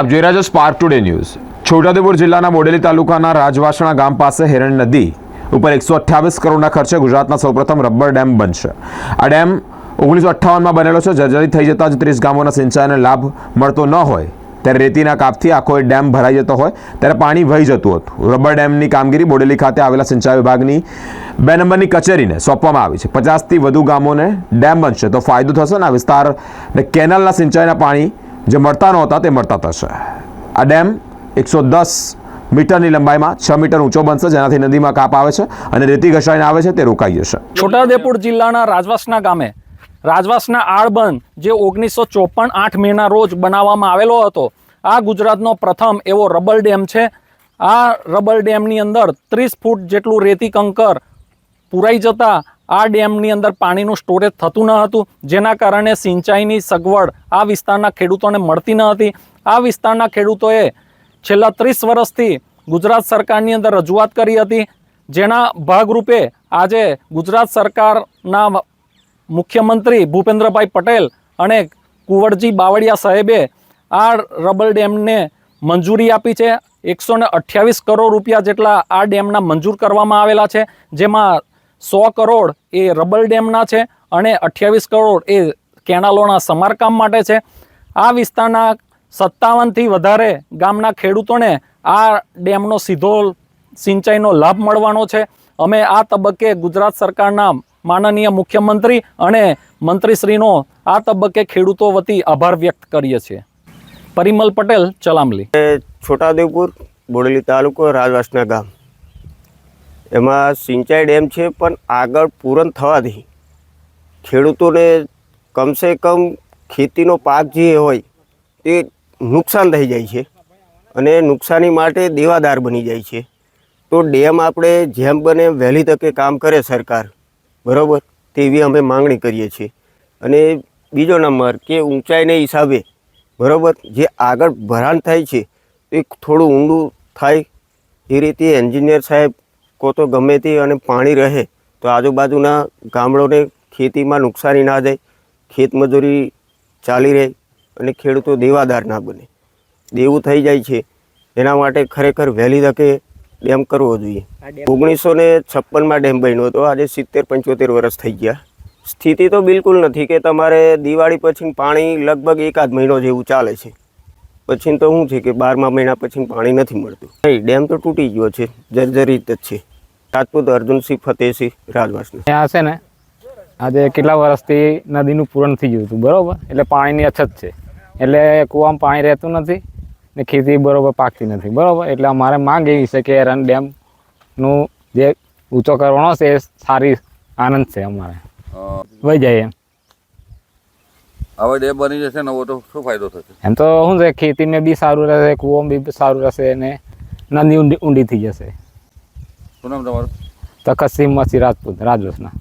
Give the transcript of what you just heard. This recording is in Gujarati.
આપ જોઈ રહ્યા છો સ્પાર્ક ટુડે ન્યૂઝ છોટાઉદેપુર જિલ્લાના બોડેલી તાલુકાના રાજવાસણા ગામ પાસે હિરણ નદી ઉપર એકસો અઠ્યાવીસ કરોડના ખર્ચે ગુજરાતના સૌપ્રથમ રબર ડેમ બનશે. આ ડેમ ઓગણીસો અઠ્ઠાવનમાં બનેલો છે. જર્જરિત થઈ જતા જ ત્રીસ ગામોના સિંચાઈને લાભ મળતો ન હોય. ત્યારે રેતીના કાપથી આખો એ ડેમ ભરાઈ જતો હોય. ત્યારે પાણી વહી જતું હતું. રબર ડેમની કામગીરી બોડેલી ખાતે આવેલા સિંચાઈ વિભાગની બે નંબરની કચેરીને સોંપવામાં આવી છે. પચાસથી વધુ ગામોને ડેમ બનશે. તો ફાયદો થશે ને આ વિસ્તારને કેનાલના સિંચાઈના પાણી જે મળતા નહોતા તે મળતા થશે આ ડેમ એકસો દસ મીટરની લંબાઈમાં છ મીટર ઊંચો બનશે, જેનાથી નદીમાં કાપ આવે છે અને રેતી ઘસાઈને આવે છે, તે રોકાઈ જશે. છોટાઉદેપુર જિલ્લાના રાજવાસના ગામે રાજવાસના આળબંધ જે ઓગણીસો ચોપન આઠ મેના રોજ બનાવવામાં આવેલો હતો, આ ગુજરાતનો પ્રથમ એવો રબલ ડેમ છે. આ રબલ ડેમની અંદર ત્રીસ ફૂટ જેટલું રેતી કંકર પુરાઈ જતા આ ડેમની અંદર પાણીનું સ્ટોરેજ થતું ન હતું, જેના કારણે સિંચાઈની સગવડ આ વિસ્તારના ખેડૂતોને મળતી ન હતી. આ વિસ્તારના ખેડૂતોએ છેલ્લા ત્રીસ વર્ષથી ગુજરાત સરકારની અંદર રજૂઆત કરી હતી, જેના ભાગરૂપે આજે ગુજરાત સરકારના મુખ્યમંત્રી ભૂપેન્દ્રભાઈ પટેલ અને કુંવરજી બાવળિયા સાહેબે આ રબલ ડેમને મંજૂરી આપી છે. એકસો કરોડ રૂપિયા જેટલા આ ડેમના મંજૂર કરવામાં આવેલા છે, જેમાં સો કરોડ એ રબલ ડેમના છે અને અઠ્યાવીસ કરોડ એ કેનાલોના સમારકામ માટે છે. આ વિસ્તારના સત્તાવનથી વધારે ગામના ખેડૂતોને આ ડેમનો સીધો સિંચાઈનો લાભ મળવાનો છે. અમે આ તબક્કે ગુજરાત સરકારના માનનીય મુખ્યમંત્રી અને મંત્રીશ્રીનો આ તબક્કે ખેડૂતો વતી આભાર વ્યક્ત કરીએ છીએ. પરિમલ પટેલ, ચલામલી. છોટાદેવપુર બોડેલી તાલુકો, રાજવાસના ગામ. એમાં સિંચાઈ ડેમ છે, પણ આગળ પૂરણ થવાથી ખેડૂતોને કમસે કમ ખેતીનો પાક જે હોય તે નુકસાન થઈ જાય છે અને નુકસાની માટે દેવાદાર બની જાય છે. તો ડેમ આપણે જેમ બને વહેલી તકે કામ કરે સરકાર, બરાબર? તેવી અમે માંગણી કરીએ છીએ. અને બીજો નંબર, કે ઊંચાઈને હિસાબે, બરાબર? જે આગળ ભરાણ થાય છે, એ થોડું ઊંડું થાય. એ રીતે એન્જિનિયર સાહેબ કો તો ગમે તે અને પાણી રહે તો આજુબાજુના ગામડોને ખેતીમાં નુકસાની ના જાય ખેતમજૂરી ચાલી રહે અને ખેડૂતો દેવાદાર ના બને. દેવું થઈ જાય છે. એના માટે ખરેખર વહેલી તકે ડેમ કરવો જોઈએ. ઓગણીસો ને છપ્પનમાં ડેમ બન્યો હતો. આજે સિત્તેર પંચોતેર વર્ષ થઈ ગયા. સ્થિતિ તો બિલકુલ નથી કે તમારે દિવાળી પછી પાણી લગભગ એકાદ મહિનો જેવું ચાલે છે. પછી તો શું છે કે બારમા મહિના પછી પાણી નથી મળતું. નહીં ડેમ તો તૂટી ગયો છે. જર્જરિત જ છે. રાજપૂત અર્જુનસિંહ ફતેહસિંહ રાજવાસના. ત્યાં છે ને આજે કેટલા વર્ષથી નદીનું પૂરણ થઈ ગયું હતું બરોબર? એટલે પાણીની અછત છે. એટલે કૂવામાં પાણી રહેતું નથી ને ખેતી બરોબર પાકતી નથી બરાબર? એટલે અમારે માંગ એવી છે કે રન ડેમનું જે ઊંચો કરવાનો છે એ સારી આનંદ છે અમારે. વહી જાય એમ. હવે ડેમ બની જશે નવો તો શું ફાયદો થશે? એમ તો શું છે ખેતીને બી સારું રહેશે કૂવામાં બી સારું રહેશે ને નદી ઊંડી ઊંડી થઈ જશે. શું નામ તમારું? તખતસિંહ મસી રાજપૂત રાજવસના.